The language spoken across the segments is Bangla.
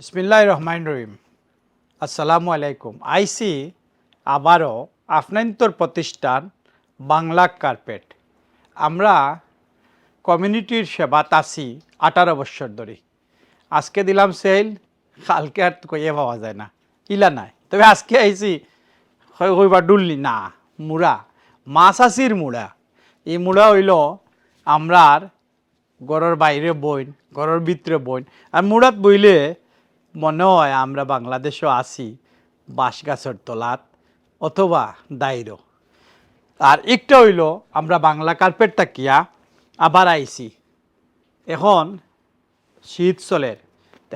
বিসমিল্লাহ রহমান রহিম আসসালামু আলাইকুম। আইসি আবারও আপনান্তর প্রতিষ্ঠান বাংলা কার্পেট। আমরা কমিউনিটির সেবাত আছি আঠারো বছর ধরে। আজকে দিলাম সেল, কালকে আর কইয়ে পাওয়া যায় না। ইলা নাই। তবে আজকে আইসি কইবা ডুললি না, মুড়া। মাছ আসির মুড়া। এই মুড়া হইল আমরার গড়ের বাইরে বইন গড়ের ভিতরে বইন। আর মুড়াত বইলে মনে হয় আমরা বাংলাদেশও আছি বাঁশ গাছের তলাত অথবা দাইরো। আর একটা হইল আমরা বাংলা কার্পেট তাকিয়া আবার আইছি। এখন শীত চলের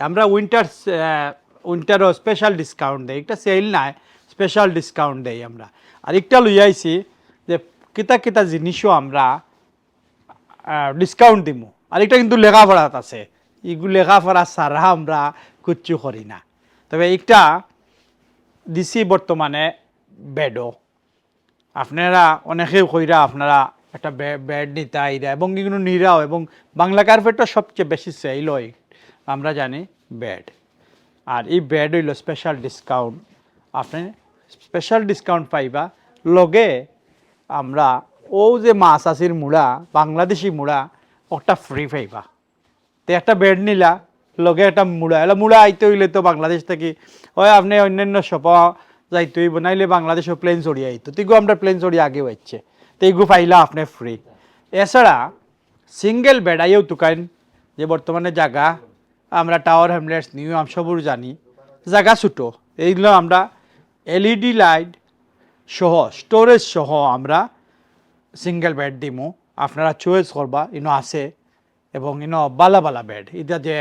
আমরা উইন্টার উইন্টারও স্পেশাল ডিসকাউন্ট দেই। একটা সেল নাই স্পেশাল ডিসকাউন্ট দেই আমরা। আর একটা লই আইছি যে কিতা কিতা জিনিসও আমরা ডিসকাউন্ট দিমু। আর একটা কিন্তু লেখাপড়াত আছে। এগুলো লেখাপড়া সারা আমরা কিচ্ছু করি না। তবে একটা দিছি বর্তমানে বেডও। আপনারা অনেকেই কইরা আপনারা একটা বেড নিতে আইরা এবং এগুলো নিরাও এবং বাংলা কার্পেটটা সবচেয়ে বেশি সেল হয়, আমরা জানি, বেড। আর এই বেড হইল স্পেশাল ডিসকাউন্ট আপনি স্পেশাল ডিসকাউন্ট পাইবা। লগে আমরা ও যে মাছ আসির মুড়া, বাংলাদেশি মুড়া, ওটা ফ্রি পাইবা। তো একটা বেড নিলা লগে একটা মূলা এলা মুড়া আইতে হইলে তো বাংলাদেশ থেকে, হয় আপনি অন্যান্য সপা যাইতে হইব, নাইলে বাংলাদেশও প্লেন চড়িয়ে আইতো। তিগু আমরা প্লেন চড়িয়ে আগেও আইছে তো এগু পাইলা আপনি ফ্রি এছাড়া সিঙ্গেল বেড আইও তুকাইন যে বর্তমানে জায়গা আমরা টাওয়ার হ্যামলেটস নিউ আমসবুর জানি জায়গা ছোটো, এইগুলো আমরা এলইডি লাইট সহ স্টোরেজ সহ আমরা সিঙ্গেল বেড দিমু। আপনারা চয়েস করবা, ইনো আছে, এবং ইনো বালা বালা বেড এটা যে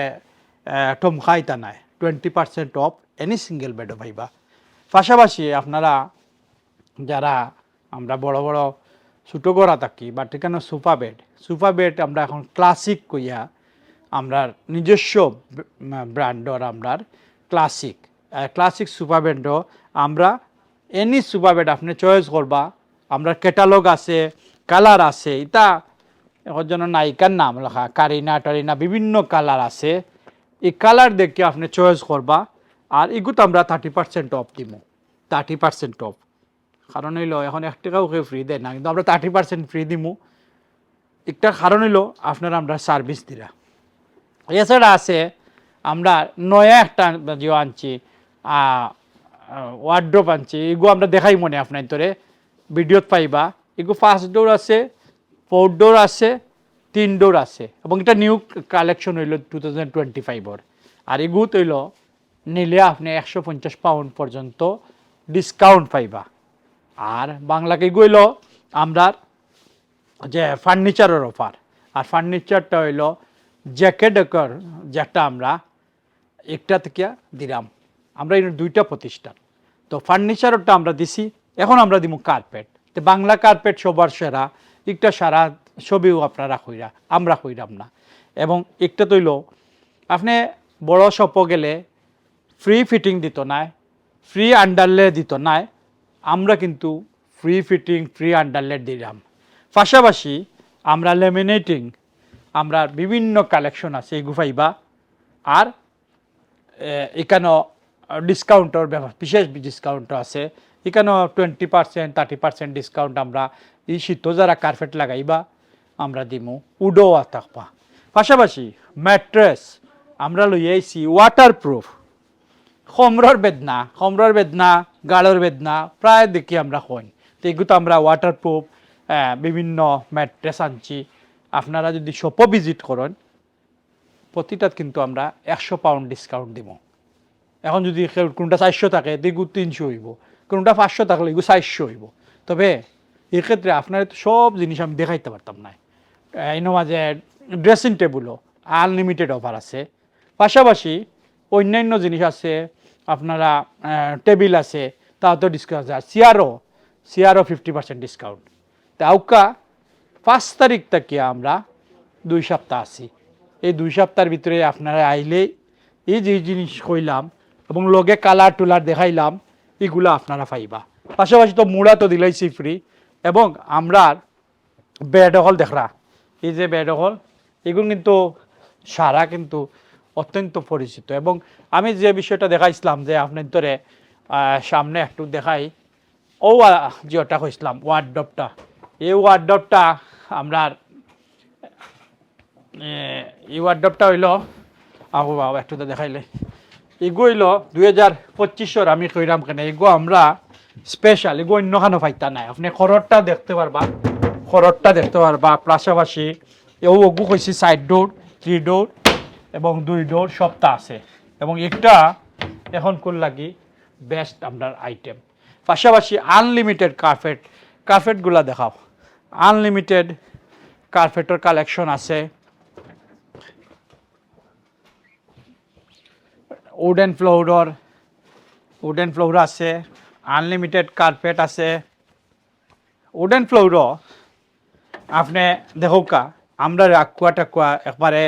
ইতা নাই। Twenty percent off any single বেডও পাইবা। পাশাপাশি আপনারা যারা আমরা বড় বড় ছোটো করা থাকি বা ঠিকানো সোফা বেড সোফা বেড আমরা এখন ক্লাসিক কইয়া আমরা নিজস্ব ব্র্যান্ডর আমরার ক্লাসিক ক্লাসিক সুপার বেডও আমরা এনি সুপার বেড আপনি চয়েস করবা। আমরা ক্যাটালগ আছে কালার আছে ইতা এখন যেন নায়িকার নাম লেখা, কারিনা টারিনা বিভিন্ন কালার আছে। এই কালার দেখে আপনি চয়েস করবা, আর এগুলো আমরা থার্টি পার্সেন্ট অফ দিব থার্টি পার্সেন্ট অফ কারণ হইল, এখন এক টাকাও কেউ ফ্রি দেয় না, কিন্তু আমরা থার্টি পার্সেন্ট ফ্রি দিমু। একটা কারণ হইল, আপনারা আমরা সার্ভিস দিরা। এছাড়া আছে, আমরা নয়া একটা জিও আনছি ওয়ার্ড্রপ আনছি, এগু আমরা দেখাই মনে আপনার তোরে ভিডিওত পাইবা। এগুলো ফার্স্ট ডোর আছে ফোর্থ ডোর আছে তিন ডোর আছে। এবং এটা নিউ কালেকশন হইল টু থাউজেন্ড টোয়েন্টি ফাইভর আর এগুত হইল নিলে আপনি একশো পঞ্চাশ পাউন্ড পর্যন্ত ডিসকাউন্ট পাইবা। আর বাংলাকে গইল আমরা যে ফার্নিচারের অফার আর ফার্নিচারটা হইল জ্যাকে ডেকর যেটা আমরা একটা থেকে দিলাম। আমরা এই দুইটা প্রতিষ্ঠান। তো ফার্নিচারটা আমরা দিছি, এখন আমরা দিব কার্পেট তো বাংলা কার্পেট সবার সেরা, একটা সারা ছবিও আপনারা কইরা, আমরা কইরাম না। এবং একটা তৈল আপনি বড় শপ গেলে ফ্রি ফিটিং দিত নাই ফ্রি আন্ডারলে দিত নাই, আমরা কিন্তু ফ্রি ফিটিং ফ্রি আন্ডারলেট দিলাম। পাশাপাশি আমরা লেমিনেটিং আমরা বিভিন্ন কালেকশন আছে এগু পাইবা। আর এখানেও ডিসকাউন্টর ব্যাপার বিশেষ ডিসকাউন্ট আছে। এখানেও twenty percent thirty percent discount আমরা এই শীত যারা কার্পেট লাগাইবা আমরা দিমু উডো থাকবা পাশাপাশি ম্যাট্রেস, আমরা লই আইছি ওয়াটার প্রুফ সমরর বেদনা সমরর বেদনা গাড়র বেদনা, প্রায় দেখি আমরা হই তো এগুলো আমরা ওয়াটার প্রুফ বিভিন্ন ম্যাট্রেস আনছি। আপনারা যদি শপও ভিজিট করেন, প্রতিটাত কিন্তু আমরা একশো পাউন্ড ডিসকাউন্ট দিব এখন যদি কোনটা চারশো থাকে দিগু তিনশো হইব। কোনটা পাঁচশো থাকলে এগুলো চারশো হইব। তবে এক্ষেত্রে আপনার সব জিনিস আমি দেখাইতে পারতাম না। এনো মাঝে ড্রেসিং টেবিলও আনলিমিটেড অফার আছে। পাশাপাশি অন্যান্য জিনিস আছে, আপনারা টেবিল আছে, তাও ডিসকাউন্ট আছে। আর চেয়ারও চেয়ারও ফিফটি পার্সেন্ট ডিসকাউন্ট তা আউকা, পাঁচ তারিখ থেকে আমরা দুই সপ্তাহ আছি। এই দুই সপ্তাহের ভিতরে আপনারা আইলে এই যে জিনিস কইলাম এবং লগে কালার টুলার দেখাইলাম, এগুলো আপনারা পাইবা। পাশাপাশি তো মুড়া তো দিলাইছি ফ্রি এবং আমরা বেড হল দেখরা। এই যে বেড হল এগুলো কিন্তু সারা কিন্তু অত্যন্ত পরিচিত। এবং আমি যে বিষয়টা দেখাইছিলাম যে আপনার ধরে সামনে একটু দেখাই, ও যেটা কইছিলাম ওয়ার্ডপটা এই ওয়ার্ডপটা আমরা এই ওয়ার্ডপটা হইল, আহো বাবা, একটু দেখাইলে। এগো হইল দুই হাজার পঁচিশর, আমি কইরাম কেন, এগো আমরা স্পেশাল এগো অন্য খানো ফাইতা নাই। আপনি খররটা দেখতে পারবা। খররটা দেখতে পারবা পাশাপাশি এও ওগু কইছি সাইড ডোর থ্রি ডোর এবং দুই ডোর সবটা আছে। এবং একটা এখন কোন লাগি বেস্ট আপনার আইটেম পাশাপাশি আনলিমিটেড কার্পেট কার্পেটগুলা দেখাও। আনলিমিটেড কার্পেটের কালেকশন আছে। উডেন ফ্লোরর উডেন ফ্লোর আছে আনলিমিটেড কার্পেট আছে। উডেন ফ্লোরও আপনি দেখোকা আমরা রাকুয়া টাকুয়া একবারে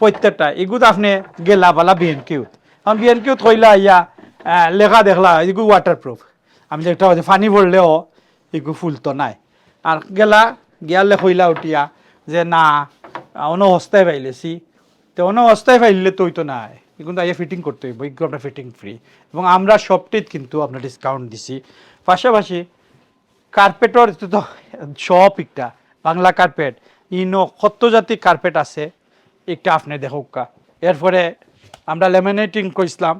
প্রত্যেকটা এগুলো আপনি গেলা বালা বিএন কিউত কারণ বিএন কিউত কইলা ইয়া লেখা দেখলা এগুলো ওয়াটার প্রুফ আমি যেটা বলছি পানি ভরলেও এগুলো ফুলতো নাই। আর গেলা গিয়ালে কইলা উঠিয়া যে না অন্য হস্তায় পাইলেছি। তো অন্য অবস্থায় ফাইলে তো হইতো না কিন্তু আইয়া ফিটিং করতে হইব এগুলো আপনার ফিটিং ফ্রি এবং আমরা সবটিত কিন্তু আপনার ডিসকাউন্ট দিছি। পাশাপাশি কার্পেটর তো সব একটা বাংলা কার্পেট ইনো কত জাতি কার্পেট আছে, একটা আপনি দেখুকা এরপরে আমরা লেমিনেটিং কইছিলাম।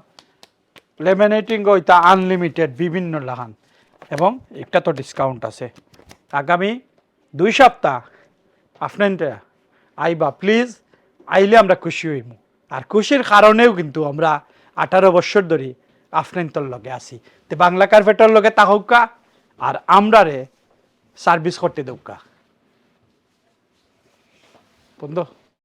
লেমিনেটিং ওইটা আনলিমিটেড বিভিন্ন লাগান। এবং একটা তো ডিসকাউন্ট আছে। আগামী দুই সপ্তাহ আপনার আইবা প্লিজ আইলে আমরা খুশি হইমু। আর খুশির কারণেও কিন্তু আমরা আঠারো বছর ধরে আফনান্তর লগে আছি। তো বাংলা কার্পেটার লগে তাহকা আর আমরারে সার্ভিস করতে দৌকা 碰到